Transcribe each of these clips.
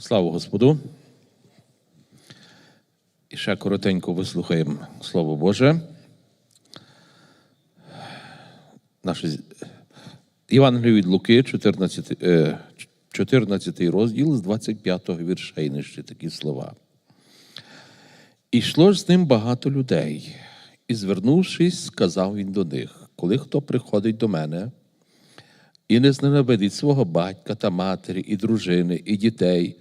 Слава Господу. І ще коротенько вислухаємо Слово Боже. Наше Євангеліє від Луки, 14, е, 14 розділ з 25 вірша і нижче такі слова. І йшло ж з ним багато людей, і, звернувшись, сказав він до них: коли хто приходить до мене і не зненавидить свого батька та матері, і дружини, і дітей,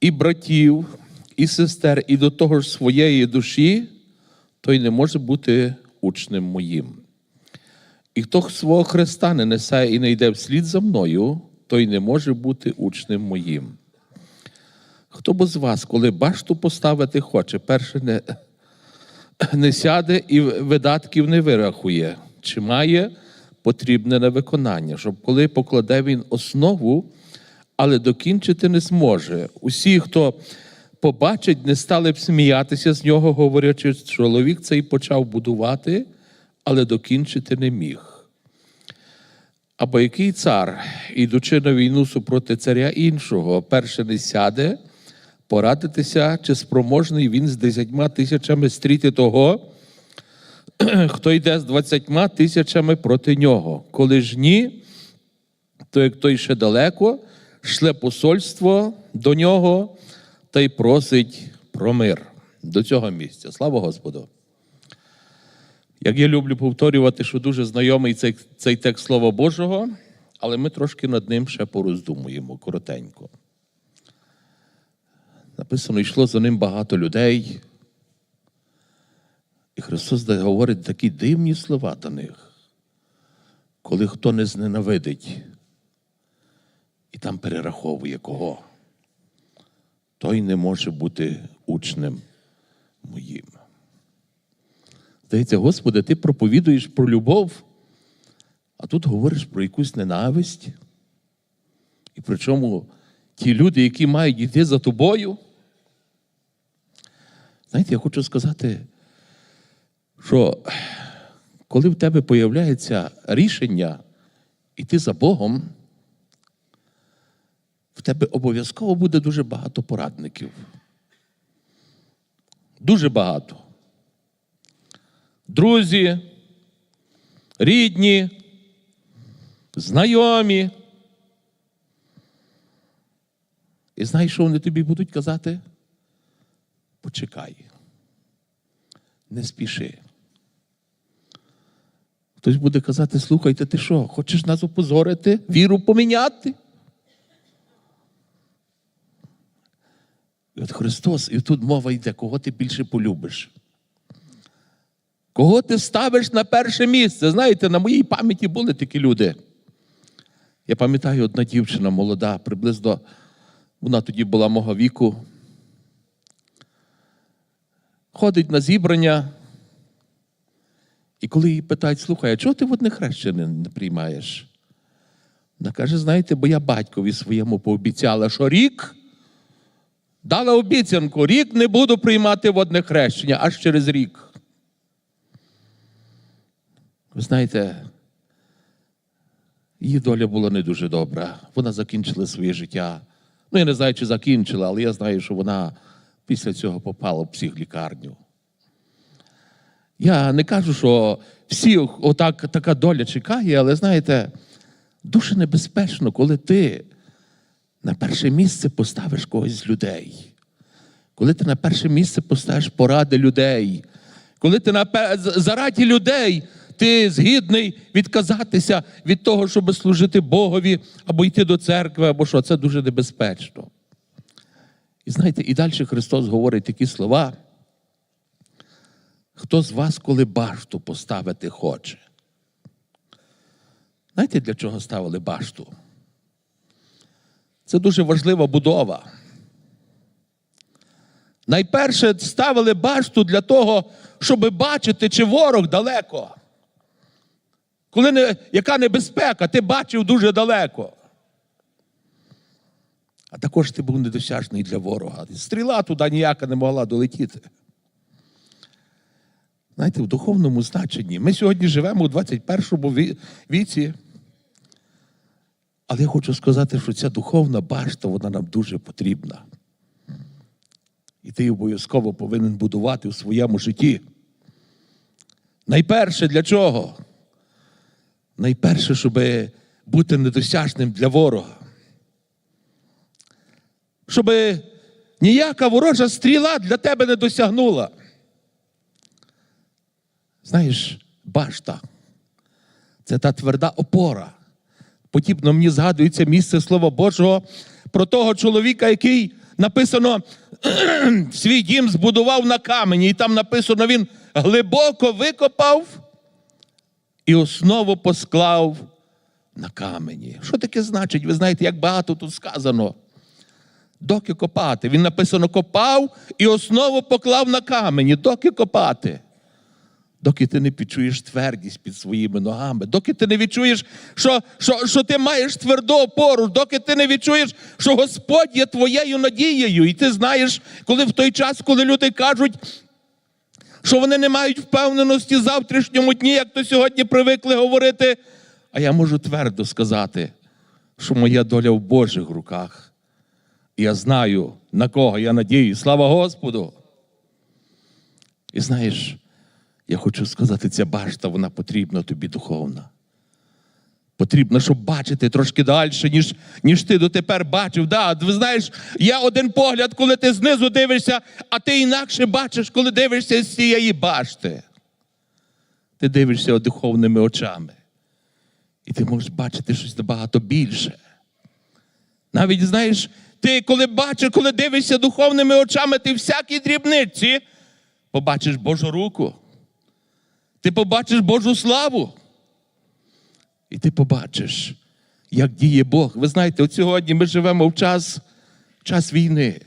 і братів, і сестер, і до того ж своєї душі, той не може бути учнем моїм. І хто свого Христа не несе і не йде вслід за мною, той не може бути учнем моїм. Хто б з вас, коли башту поставити хоче, перше не, не сяде і видатків не вирахує, чи має потрібне на виконання, щоб коли покладе він основу, але докінчити не зможе. Усі, хто побачить, не стали б сміятися з нього, говорячи, чоловік цей почав будувати, але докінчити не міг. Або який цар, ідучи на війну супроти царя іншого, перше не сяде, порадитися, чи спроможний він з десятьма тисячами стріти того, хто йде з двадцятьма тисячами проти нього. Коли ж ні, то як той ще далеко, шле посольство до нього та й просить про мир до цього місця. Слава Господу! Як я люблю повторювати, що дуже знайомий цей, цей текст Слова Божого, але ми трошки над ним ще пороздумуємо коротенько. Написано, йшло за ним багато людей. І Христос говорить такі дивні слова до них, коли хто не зненавидить і там перераховує кого, той не може бути учнем моїм. Здається, Господи, ти проповідуєш про любов, а тут говориш про якусь ненависть. І причому ті люди, які мають йти за тобою. Знаєте, я хочу сказати, що коли в тебе появляється рішення йти за Богом, в тебе обов'язково буде дуже багато порадників. Дуже багато. Друзі, рідні, знайомі. І знаєш, що вони тобі будуть казати? Почекай. Не спіши. Хтось буде казати, слухайте, ти що, хочеш нас опозорити, віру поміняти? І от Христос, і тут мова йде, кого ти більше полюбиш. Кого ти ставиш на перше місце? Знаєте, на моїй пам'яті були такі люди. Я пам'ятаю, одна дівчина молода, приблизно, вона тоді була мого віку. Ходить на зібрання. І коли її питають, слухай, а чого ти водне хрещення не приймаєш? Вона каже: знаєте, бо я батькові своєму пообіцяла, що рік дала обіцянку, рік не буду приймати водне хрещення, аж через рік. Ви знаєте, її доля була не дуже добра. Вона закінчила своє життя. Ну, я не знаю, чи закінчила, але я знаю, що вона після цього попала в психлікарню. Я не кажу, що всі отак, така доля чекає, але знаєте, дуже небезпечно, коли ти на перше місце поставиш когось з людей. Коли ти на перше місце поставиш поради людей, коли ти на пе- з- людей ти згідний відказатися від того, щоб служити Богові, або йти до церкви, або що, це дуже небезпечно. І знаєте, і далі Христос говорить такі слова. Хто з вас, коли башту поставити хоче? Знаєте, для чого ставили башту? Це дуже важлива будова. Найперше ставили башту для того, щоб бачити, чи ворог далеко. Коли не, яка небезпека, ти бачив дуже далеко. А також ти був недосяжний для ворога. Стріла туди ніяка не могла долетіти. Знаєте, в духовному значенні. Ми сьогодні живемо у 21 ві- віці. Але я хочу сказати, що ця духовна башта, вона нам дуже потрібна. І ти обов'язково повинен будувати в своєму житті. Найперше для чого? Найперше, щоб бути недосяжним для ворога. Щоб ніяка ворожа стріла для тебе не досягнула. Знаєш, башта це та тверда опора. Подібно мені згадується місце Слова Божого про того чоловіка, який написано свій дім збудував на камені, і там написано, він глибоко викопав і основу посклав на камені. Що таке значить? Ви знаєте, як багато тут сказано. Доки копати. Він написано копав і основу поклав на камені. Доки копати. Доки ти не відчуєш твердість під своїми ногами, доки ти не відчуєш, що, що, що ти маєш тверду опору, доки ти не відчуєш, що Господь є твоєю надією. І ти знаєш, коли в той час, коли люди кажуть, що вони не мають впевненості в завтрашньому дні, як то сьогодні привикли говорити. А я можу твердо сказати, що моя доля в Божих руках. Я знаю, на кого я надію. Слава Господу! І знаєш, я хочу сказати, ця башта, вона потрібна тобі духовна. Потрібно, щоб бачити трошки далі, ніж, ніж ти дотепер бачив. Да, ви знаєш, є один погляд, коли ти знизу дивишся, а ти інакше бачиш, коли дивишся з цієї башти. Ти дивишся духовними очами. І ти можеш бачити щось набагато більше. Навіть знаєш, ти коли бачиш, коли дивишся духовними очами, ти всякі дрібниці побачиш Божу руку. Ти побачиш Божу славу. І ти побачиш, як діє Бог. Ви знаєте, от сьогодні ми живемо в час, час війни.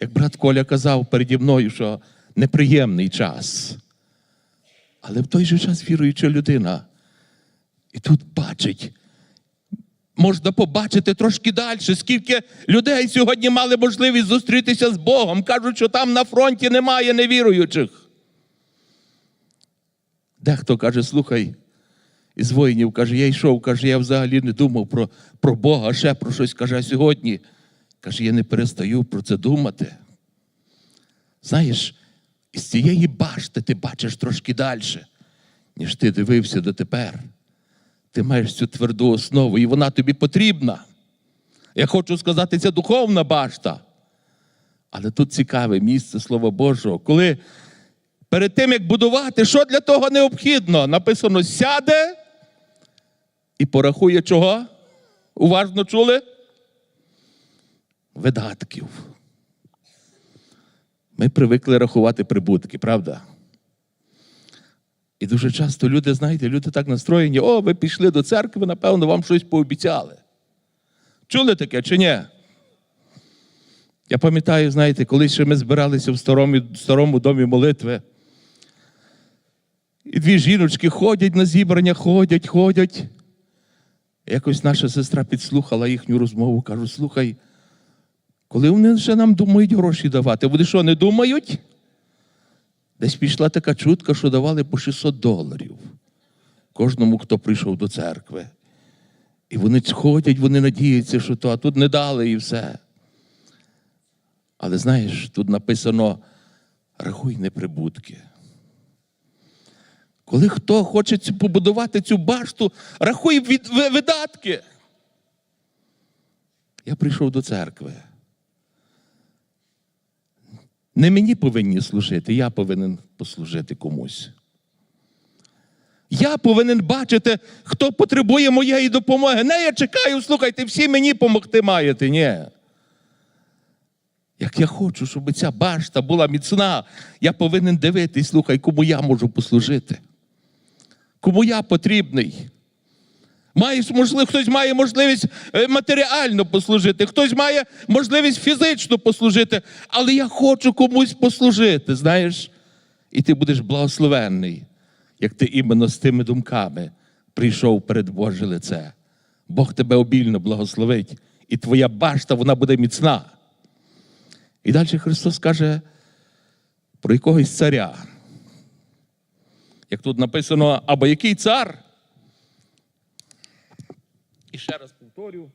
Як брат Коля казав переді мною, що неприємний час. Але в той же час віруюча людина. І тут бачить, можна побачити трошки далі, скільки людей сьогодні мали можливість зустрітися з Богом. Кажуть, що там на фронті немає невіруючих. Дехто каже, слухай, із воїнів каже, я йшов, каже, я взагалі не думав про, про Бога, ще про щось каже, сьогодні. Каже, я не перестаю про це думати. Знаєш, із цієї башти ти бачиш трошки далі, ніж ти дивився дотепер. Ти маєш цю тверду основу, і вона тобі потрібна. Я хочу сказати, це духовна башта. Але тут цікаве місце Слова Божого, коли перед тим, як будувати, що для того необхідно? Написано: сяде і порахує чого? Уважно чули? Видатків. Ми привикли рахувати прибутки, правда? І дуже часто люди, знаєте, люди так настроєні, о, ви пішли до церкви, напевно, вам щось пообіцяли. Чули таке чи ні? Я пам'ятаю, знаєте, коли ще ми збиралися в старому, старому домі молитви. І дві жіночки ходять на зібрання, ходять, ходять. Якось наша сестра підслухала їхню розмову, кажу, слухай, коли вони ще нам думають гроші давати, вони що, не думають? Десь пішла така чутка, що давали по 600 доларів кожному, хто прийшов до церкви. І вони ходять, вони надіються, що то, а тут не дали і все. Але знаєш, тут написано: рахуй неприбутки. Коли хто хоче побудувати цю башту, рахуй від, видатки. Я прийшов до церкви. Не мені повинні служити, я повинен послужити комусь. Я повинен бачити, хто потребує моєї допомоги. Не я чекаю, слухайте, всі мені допомогти маєте. Ні. Як я хочу, щоб ця башта була міцна, я повинен дивитись, слухай, кому я можу послужити. Кому я потрібний. Маєш, можливо, хтось має можливість е, матеріально послужити, хтось має можливість фізично послужити, але я хочу комусь послужити, знаєш, і ти будеш благословенний, як ти іменно з тими думками прийшов перед Боже лице. Бог тебе обільно благословить, і твоя башта вона буде міцна. І далі Христос каже про якогось царя. Як тут написано, або який цар? І ще раз повторю.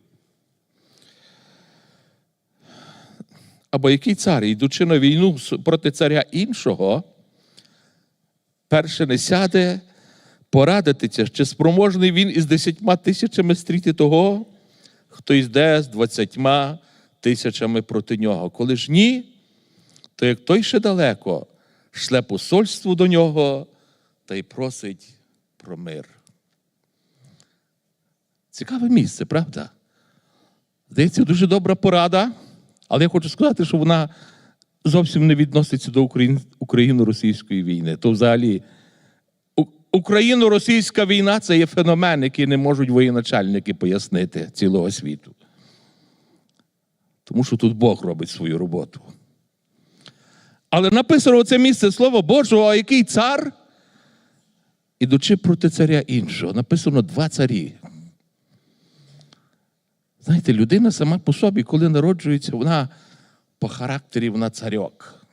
Або який цар, йдучи на війну проти царя іншого, перше не сяде порадитися, чи спроможний він із десятьма тисячами стріти того, хто йде з двадцятьма тисячами проти нього. Коли ж ні, то як той ще далеко, шле посольство до нього та й просить про мир. Цікаве місце, правда? Здається, дуже добра порада, але я хочу сказати, що вона зовсім не відноситься до Україн- Україно-російської війни. То взагалі Україно-російська війна це є феномен, який не можуть воєначальники пояснити цілого світу. Тому що тут Бог робить свою роботу. Але написано оце місце слово Божого, а який цар? Ідучи проти царя іншого, написано два царі. Знаєте, людина сама по собі, коли народжується, вона по характері вона царьок.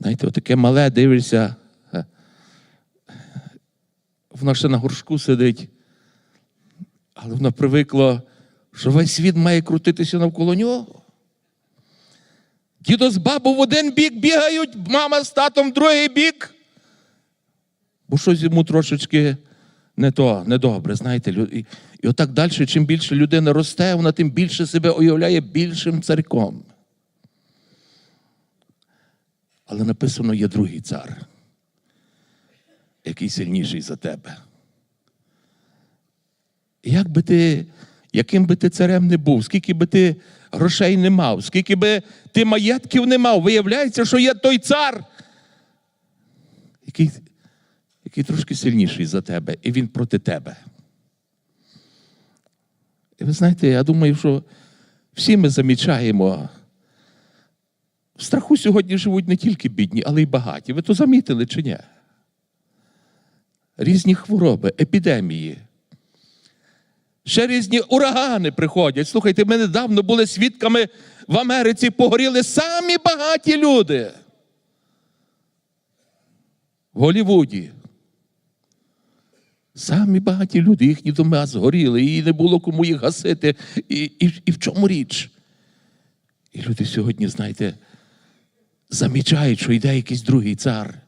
Знаєте, отаке мале дивишся, е, воно ще на горшку сидить, але воно привикло, що весь світ має крутитися навколо нього. Дідо з бабу в один бік бігають, мама з татом в другий бік. Бо щось йому трошечки не то, недобре, знаєте. І, і отак далі, чим більше людина росте, вона тим більше себе уявляє більшим царьком. Але написано є другий цар, який сильніший за тебе. Як би ти, яким би ти царем не був, скільки би ти грошей не мав, скільки би ти маєтків не мав, виявляється, що є той цар, який, який трошки сильніший за тебе, і він проти тебе. І ви знаєте, я думаю, що всі ми замічаємо. В страху сьогодні живуть не тільки бідні, але й багаті. Ви то замітили чи ні? Різні хвороби, епідемії. Ще різні урагани приходять. Слухайте, ми недавно були свідками в Америці, погоріли самі багаті люди. В Голлівуді. Самі багаті люди, їхні дома згоріли, і не було кому їх гасити. І, і, і в чому річ? І люди сьогодні, знаєте, замічають, що йде якийсь другий цар,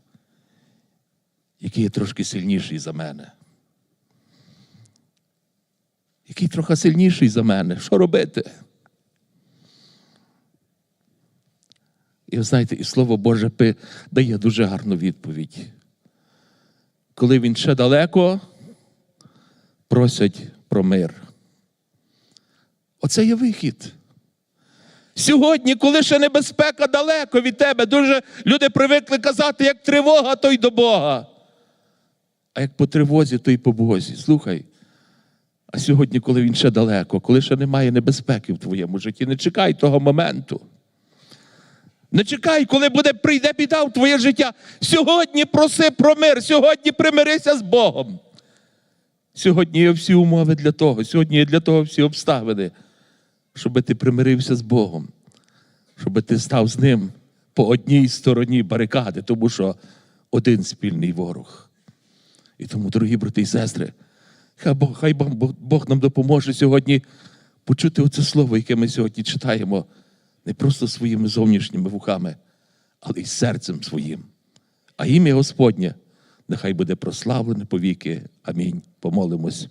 який є трошки сильніший за мене. Який трохи сильніший за мене. Що робити? І ви знаєте, і Слово Боже дає дуже гарну відповідь. Коли він ще далеко, просять про мир. Оце є вихід. Сьогодні, коли ще небезпека далеко від тебе, дуже люди привикли казати, як тривога, то й до Бога. А як по тривозі, то й по Бозі. Слухай. А сьогодні, коли він ще далеко, коли ще немає небезпеки в твоєму житті, не чекай того моменту. Не чекай, коли буде, прийде біда в твоє життя. Сьогодні проси про мир, сьогодні примирися з Богом. Сьогодні є всі умови для того, сьогодні є для того всі обставини, щоб ти примирився з Богом, щоб ти став з ним по одній стороні барикади, тому що один спільний ворог. І тому, дорогі брати і сестри, хай Бог, нам допоможе сьогодні почути оце слово, яке ми сьогодні читаємо, не просто своїми зовнішніми вухами, але й серцем своїм. А ім'я Господнє нехай буде прославлене повіки. Амінь. Помолимось.